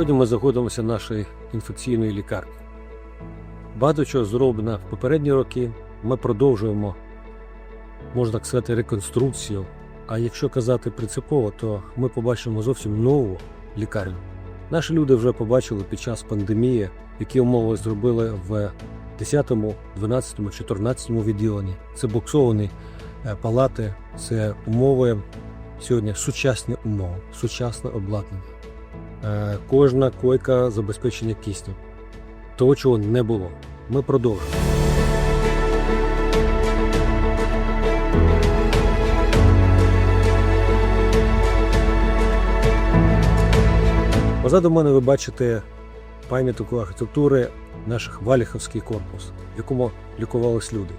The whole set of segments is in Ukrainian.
Сьогодні ми знаходимося в нашій інфекційної лікарні. Багато чого зроблено в попередні роки. Ми продовжуємо, можна так сказати, реконструкцію. А якщо казати принципово, то ми побачимо зовсім нову лікарню. Наші люди вже побачили під час пандемії, які умови зробили в 10, 12, 14 відділенні. Це боксовані е, палати, це умови сьогодні сучасні умови, сучасне обладнання. Е, Кожна койка забезпечення киснем. Того, чого не було. Ми продовжуємо. Позаду мене ви бачите пам'ятку архітектури наших Валіховський корпус, в якому лікувались люди.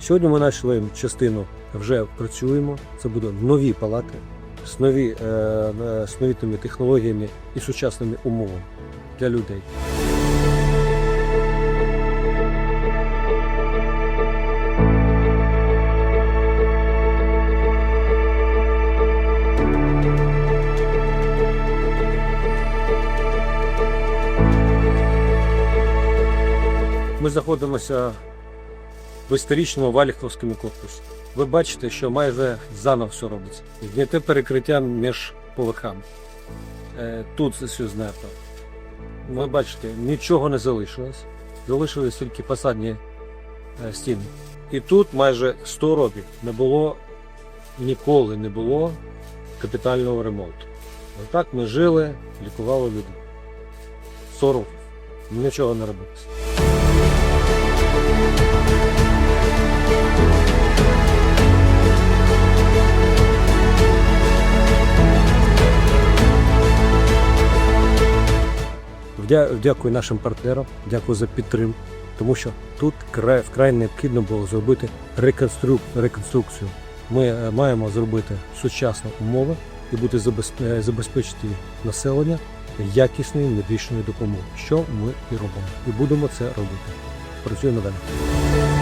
Сьогодні ми знайшли частину, вже працюємо. Це будуть нові палати з, нові, е, е, з новітніми технологіями і сучасними умовами для людей. Ми знаходимося в історичному Валіховському корпусі. Ви бачите, що майже заново все робиться. Зняте перекриття між поверхами. Е, Тут все знято. Ви бачите, нічого не залишилось. Залишились тільки фасадні е, стіни. І тут майже 100 років не було, ніколи не було капітального ремонту. Отак ми жили, лікували людей. 100 років. Нічого не робилось. Дякую нашим партнерам, дякую за підтримку, тому що тут край, вкрай необхідно було зробити реконструк, реконструкцію. Ми е, маємо зробити сучасну умови і бути е, забезпечити населення якісною медичною допомогою, що ми і робимо. І будемо це робити. Працюємо далі.